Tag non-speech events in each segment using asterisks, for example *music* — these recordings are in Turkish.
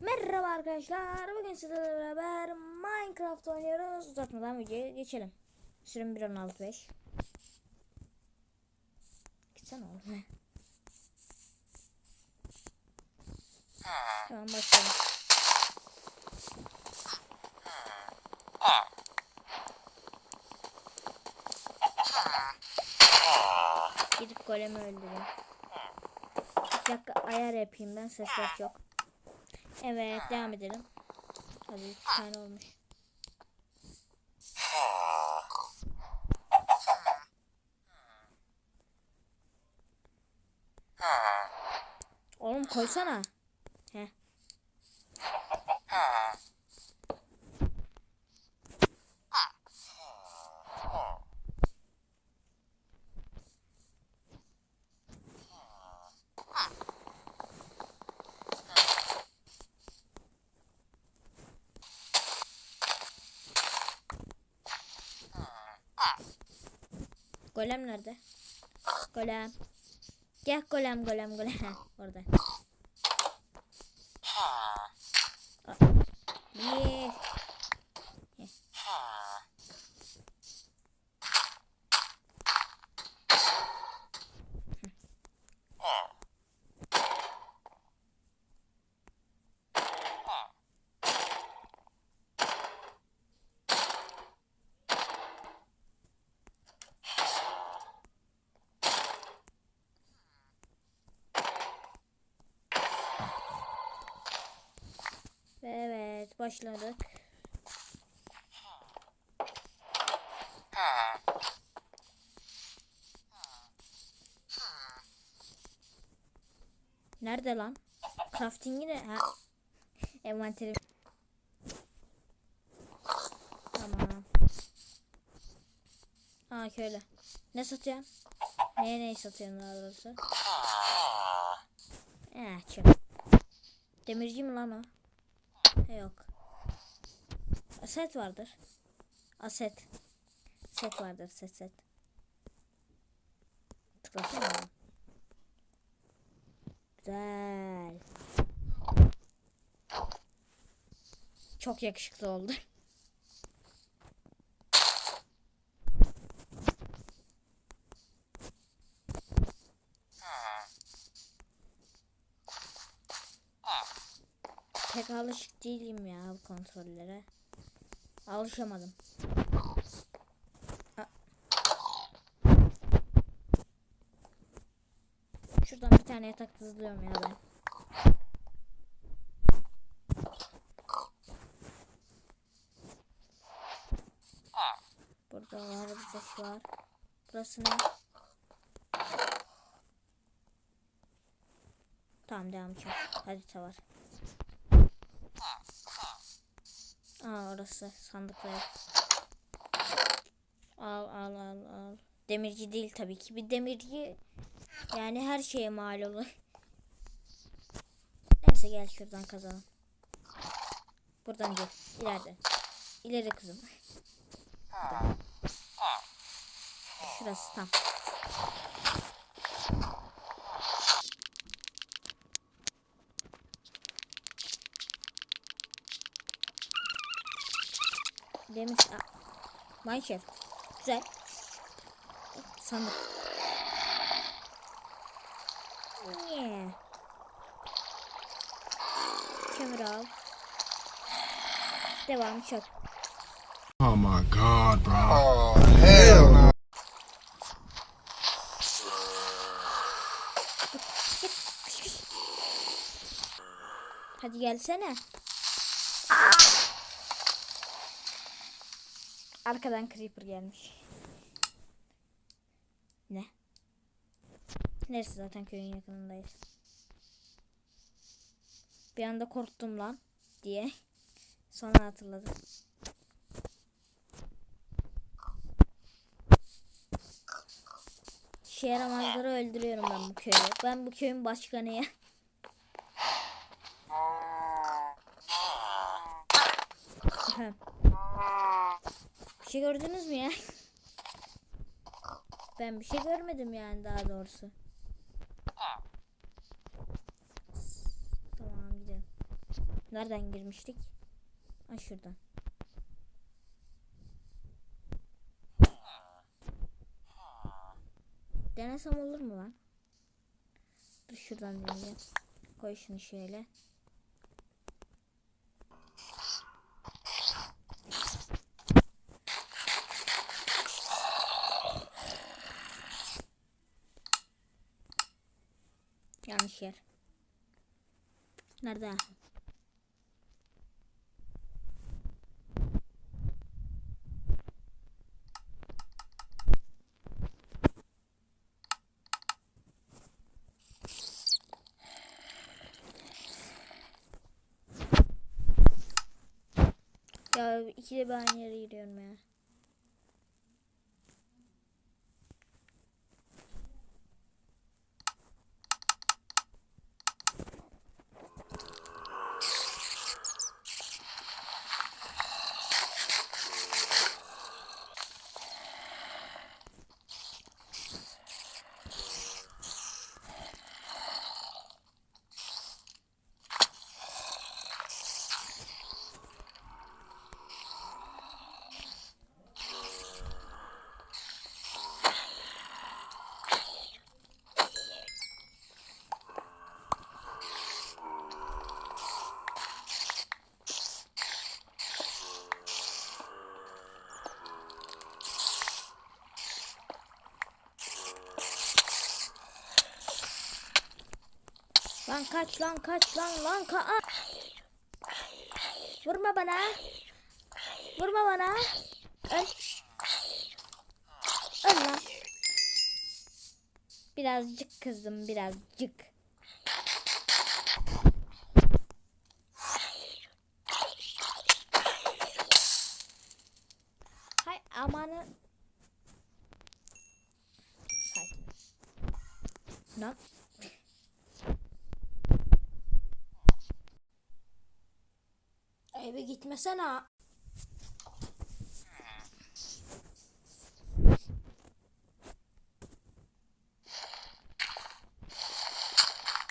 Merhaba arkadaşlar. Bugün sizlerle beraber Minecraft oynuyoruz. Uzatmadan videoya geçelim. Sürüm 1.16.5. Gitsene oğlum. Tamam başlayalım. Gidip golemi öldüreyim. Bir dakika ayar yapayım ben sesler çok. Evet devam edelim. Hadi üç tane olmuş. Oğlum koysana. Heh. Golem nerede? Golem. Gel golem golem golem. *laughs* Orada. Aa, Bir. Heh. Evet başladık. Nerede lan? Crafting'i ne? Ha. Envanterim. Tamam. Aa köyle. Ne satıyorsun? Neye neyi satıyorsun daha doğrusu? Eh çöp. Demirci mi lan o? Yok. Set vardır. Aset. Set vardır set set. Tıklasana. Güzel. Çok yakışıklı oldu. *laughs* Pek alışık değilim ya bu kontrollere. Alışamadım. Şuradan bir tane yatak hızlıyorum ya ben. Burada var, burada şu var. Burası ne? Tamam devam çok. Harita var. Aa orası sandıklar. Al al al al. Demirci değil tabii ki. Bir demirci yani her şeye mal olur. Neyse gel şuradan kazalım. Buradan değil. İleride. İleri kızım. Şurası tam. Demiş. Aa, Minecraft. Güzel. Sandık. Yeah. Kömür al. Devam çok. Oh my god, bro. Oh, hell no. Hadi gelsene. Arkadan creeper gelmiş. Ne? Neresi zaten köyün yakınındayız. Bir anda korktum lan diye. Sonra hatırladım. İşe yaramazları öldürüyorum ben bu köyü. Ben bu köyün başkanıyım. *laughs* Bir şey gördünüz mü ya? Ben bir şey görmedim yani daha doğrusu. Tamam gidelim. Nereden girmiştik? Ha şuradan. Denesem olur mu lan? Dur şuradan deneyeceğim. Koy şunu şöyle. Nerede? Ya ikide bir aynı yere giriyorum ya. Lan kaç lan kaç lan lan ka! Vurma bana. Vurma bana. Öl. Öl lan. Birazcık kızdım birazcık. Hay amanı. Sakin. Lan. Gitmesene.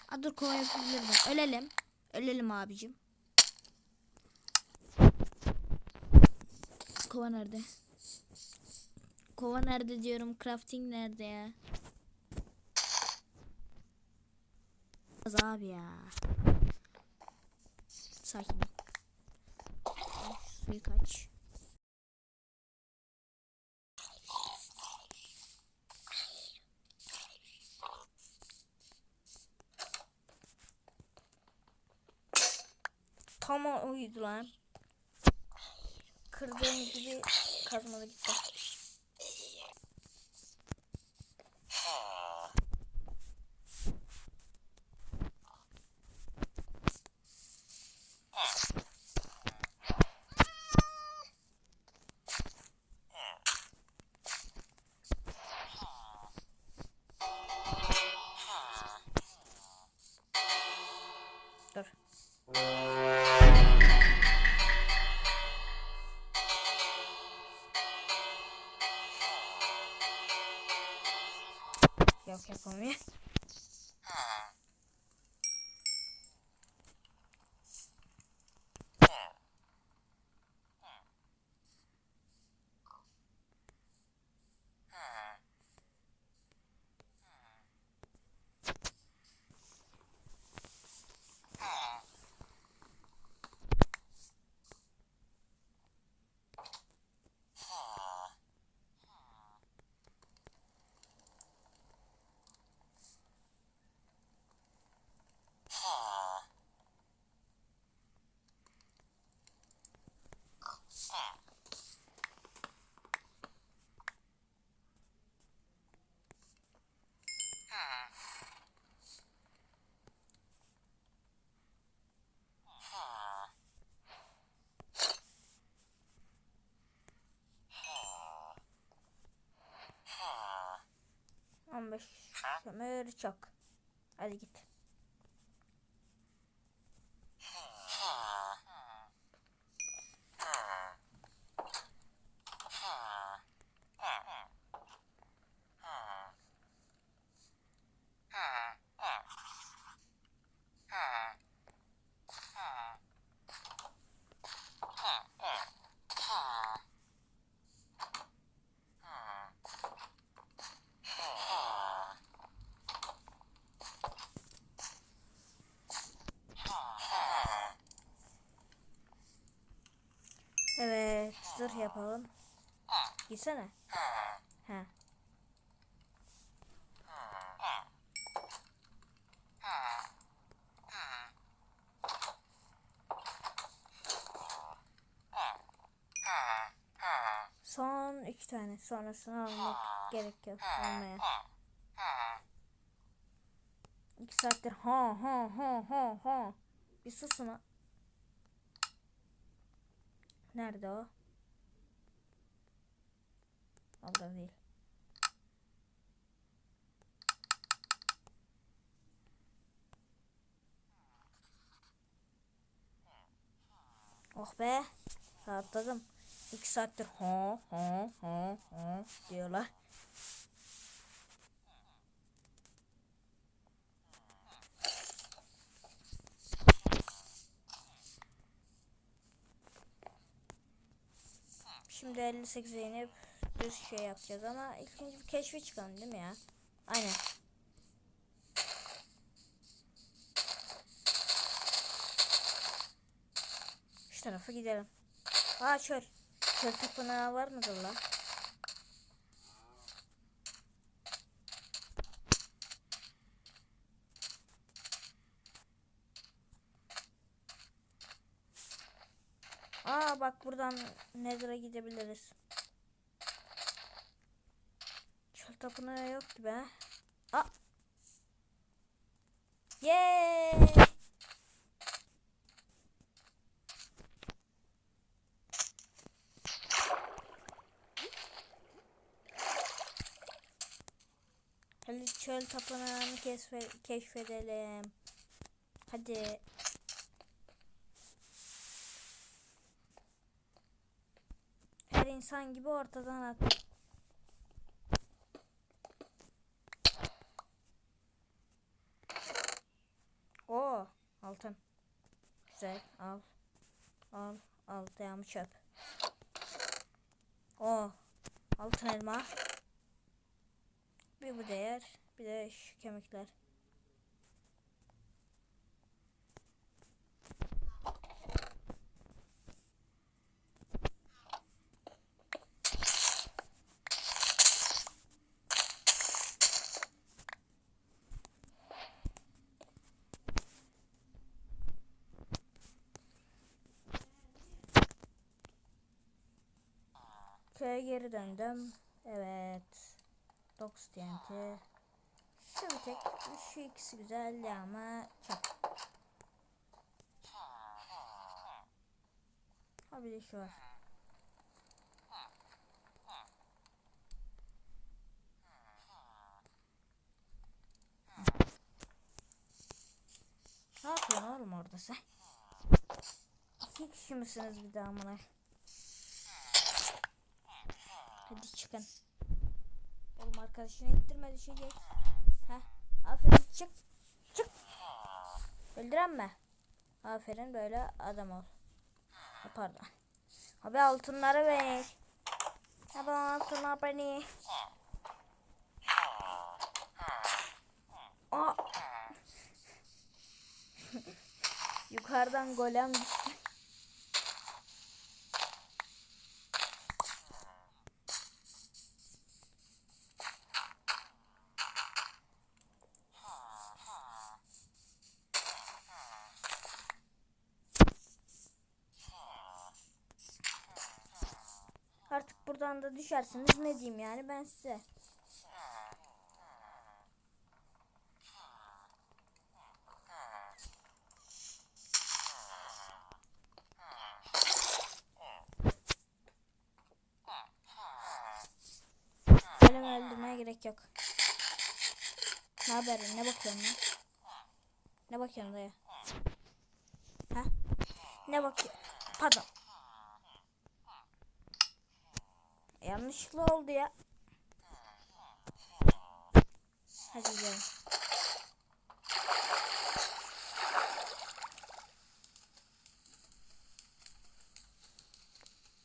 Aa, dur kova yapabilirim. Ölelim. Ölelim abicim. Kova nerede? Kova nerede diyorum. Crafting nerede ya? Az abi ya. Sakin. Ol. Suyu kaç. Tamam oydu lan. Kırdığım gibi kazmalı gitti. 15 Ömer Çak. Hadi git. Zırh yapalım. Gitsene. He. Son iki tane. Sonrasını almak gerek yok. Almaya. İki saattir ha ha ha ha ha. Bir susun ha. Nerede o? Orada değil. Oh be. Rahatladım. İki saattir ha ha ha ha diyorlar. Şimdi 58'e inip düz şey yapacağız ama ilk önce bir keşfe çıkalım değil mi ya? Aynen. Şu tarafa gidelim. Aa çöl. Çöl tapınağı var mıdır lan? Aa bak buradan Nether'a gidebiliriz. Tapınağı yoktu be. Aa. Yeee. Hadi çöl tapınağını keşfe keşfedelim. Hadi. Her insan gibi ortadan at. Altın. Güzel, al. Al, al, devamı çöp. Oo, altın elma. Bir bu değer, bir de şu kemikler. Geri döndüm. Evet. Dox TNT. Şu bir tek şu ikisi güzeldi ama çok. Ha bir de şu var. Ne yapıyorsun oğlum orada sen? İki kişi misiniz bir daha amına? Hadi çıkın. Oğlum arkadaşını ittirme düşecek. Heh. Aferin çık. Çık. Öldürenme. Aferin böyle adam ol. Ha, pardon. Abi altınları ver. Abi altınlar beni. *laughs* Yukarıdan golem düştü. Da düşersiniz ne diyeyim yani ben size. Elimi öldürmeye gerek yok. Ne haber? Ne bakıyorsun lan? Ne bakıyorsun dayı? Ha? Ne bakıyor? Pardon. Yanlışlıkla oldu ya. Hadi gidelim.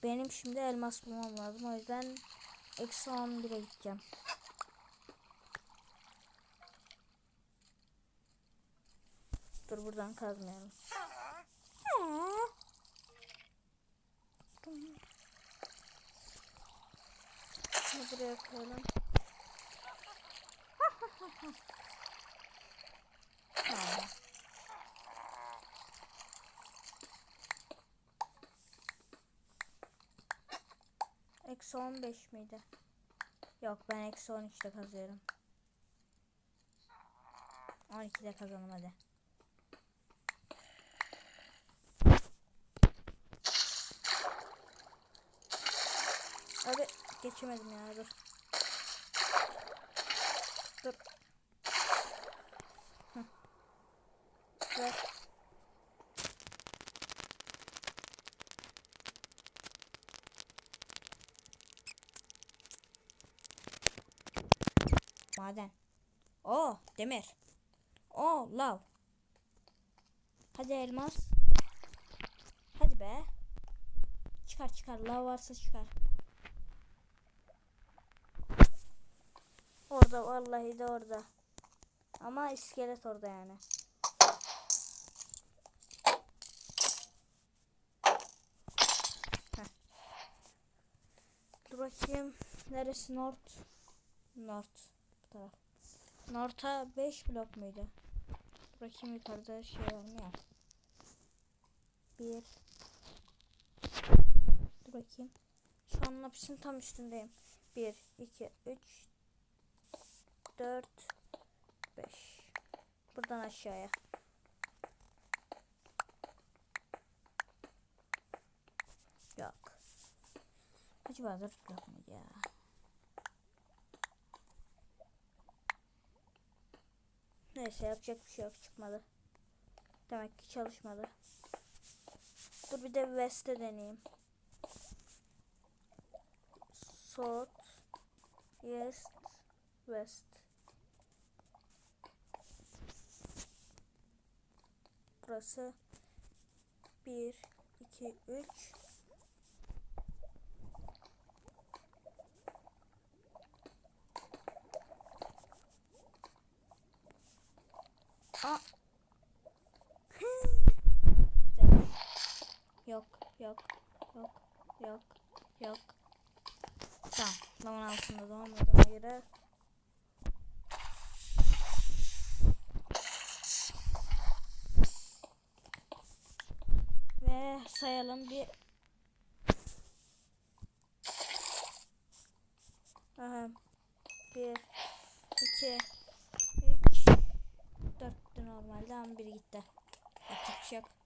Benim şimdi elmas bulmam lazım. O yüzden eksi 11'e gideceğim. Dur buradan kazmayalım. Buraya koyalım. Tamam. Eksi 15 miydi? Yok ben eksi 13'te kazıyorum. 12'de kazanım hadi. Abi geçemedim ya dur. Dur. Maden. Oo demir. Oo lav. Hadi elmas. Hadi be. Çıkar çıkar. Lav varsa çıkar. Vallahi de orada. Ama iskelet orada yani. Heh. Dur bakayım. Neresi North? North. Bu taraf. North'a 5 blok muydu? Dur bakayım yukarıda şey var mı ya? Bir. Dur bakayım. Şu an lapisin tam üstündeyim. 1, 2, 3, 4, 5. Buradan aşağıya. Yok. Acaba 4 blok mu ya? Neyse yapacak bir şey yok çıkmadı. Demek ki çalışmadı. Dur bir de West'e deneyeyim. South, East, West. Burası 1, 2, 3. 2 3 4 normalde ama bir gitti. Yapacak şey yok.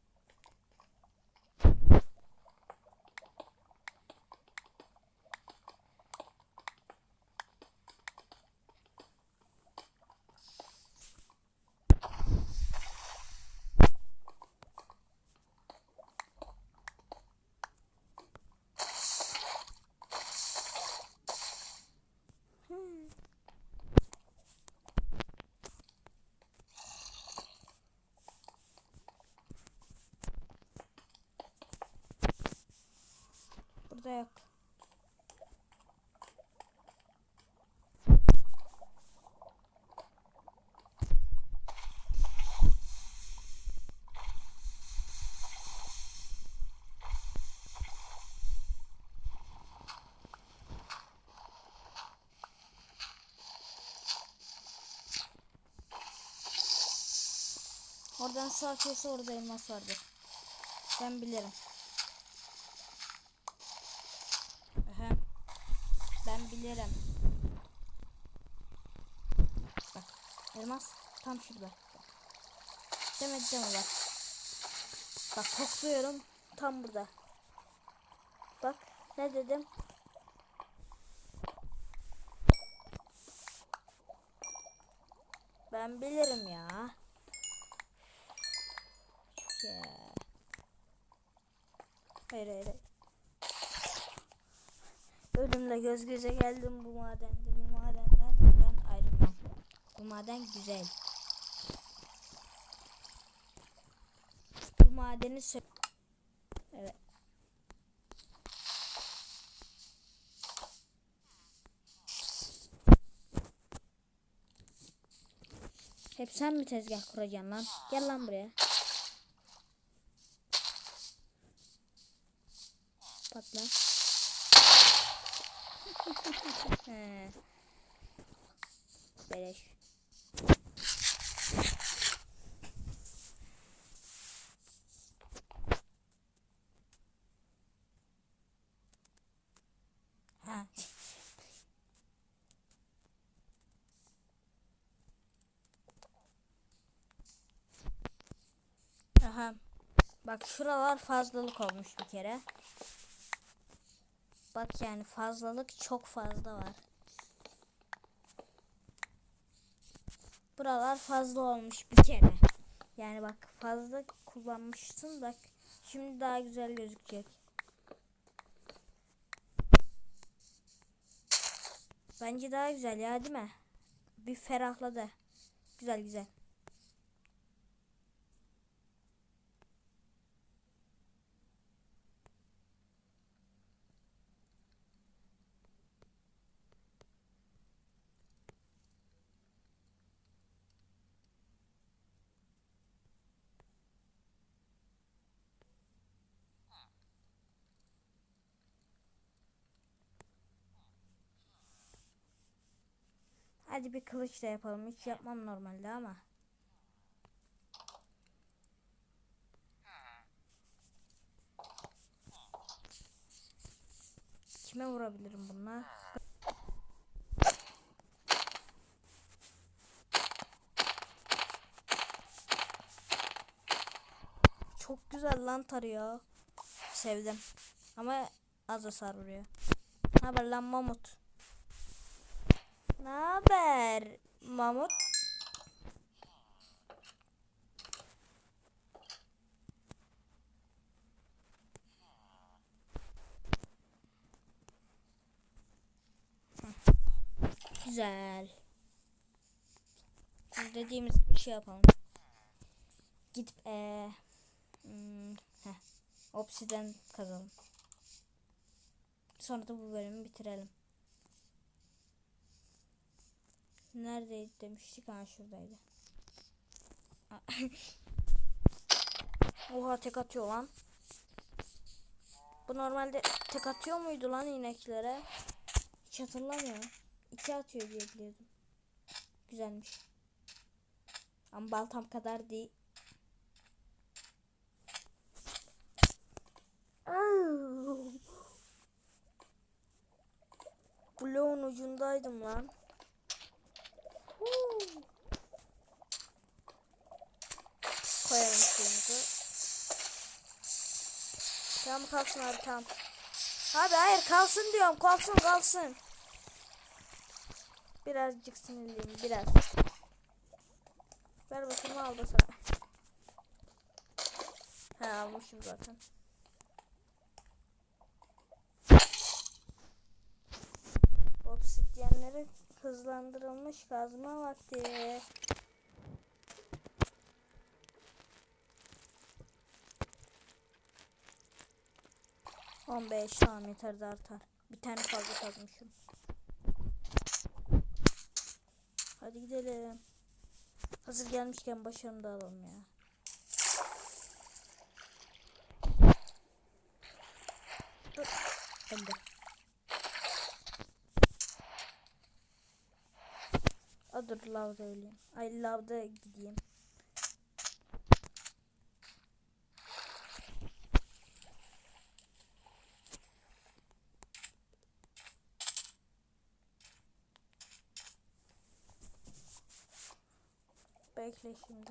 Yok. Oradan sağ köşe orada elmas vardır. Ben bilirim. Bilirim. Bak. Elmas tam şurada. Demedim mi bak. Bak kokluyorum. Tam burada. Bak ne dedim? Ben bilirim ya. Hayır hayır. hayır. Ölümle göz göze geldim bu madende. Bu madenden ben ayrılmam. Bu maden güzel. Bu madeni sö- Evet. Hep sen mi tezgah kuracaksın lan? Gel lan buraya. Patla. He. Beleş. Ha. Aha. Bak şuralar fazlalık olmuş bir kere. Bak yani fazlalık çok fazla var. Buralar fazla olmuş bir kere. Yani bak fazla kullanmışsın bak. Şimdi daha güzel gözükecek. Bence daha güzel ya değil mi? Bir ferahladı. Güzel güzel. Hadi bir kılıç da yapalım. Hiç yapmam normalde ama. Kime vurabilirim bununla? Çok güzel lan tarıyor. Sevdim. Ama az hasar vuruyor. Haber lan mamut? Ne haber mamut? Güzel. Dediğimiz bir şey yapalım. Gidip ee, hmm, obsiden kazalım. Sonra da bu bölümü bitirelim. Neredeydi demiştik? Ha şuradaydı. *laughs* Oha tek atıyor lan. Bu normalde tek atıyor muydu lan ineklere? Hiç hatırlamıyorum. İki atıyor diye biliyordum. Güzelmiş. Ama baltam kadar değil. Bloğun ucundaydım lan. Koyalım suyumuzu. Tamam kalsın abi tamam. Abi hayır kalsın diyorum kalsın kalsın. Birazcık sinirliyim biraz. Ver bakayım al da sana. He almışım zaten. Obsidyenleri hızlandırılmış kazma vakti. On beş tamam yeter de artar. Bir tane fazla kazmışım. Hadi gidelim. Hazır gelmişken başarını da alalım ya. Dur. Ben de. A dur lavda öleyim. Ay lavda gideyim. Bekle şimdi.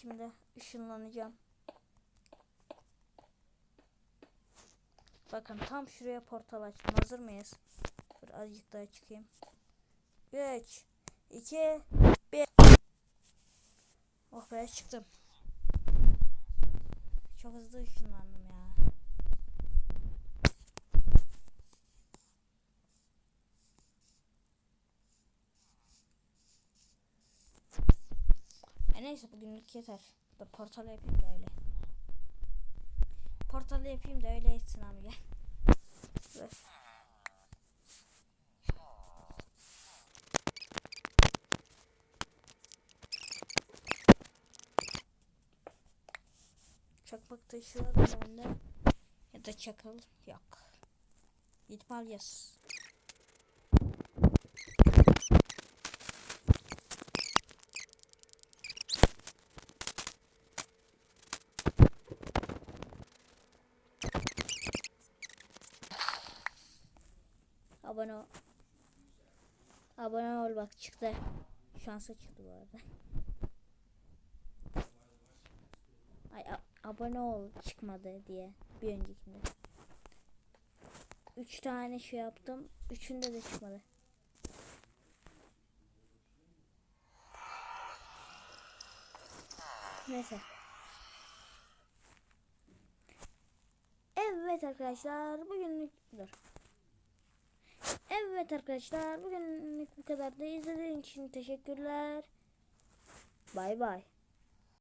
Şimdi. Işınlanacağım. Bakın tam şuraya portal açtım. Hazır mıyız? Dur azıcık daha çıkayım. 3 2 1 Oh be çıktım. Çok hızlı ışınlandım Neyse bugünlük yeter. Ben portalı yapayım da öyle. Portalı yapayım da öyle etsin abi gel. Çakmak taşı var bende. Ya da çakal yok. İhtimal yaz. Yes. Abone ol. Abone ol bak çıktı. Şansa çıktı bu arada. Ay abone ol çıkmadı diye bir öncekinde. Üç tane şey yaptım. Üçünde de çıkmadı. Neyse. Evet arkadaşlar bugünlük dur. Evet arkadaşlar bugünlük bu kadar da izlediğiniz için teşekkürler. Bay bay.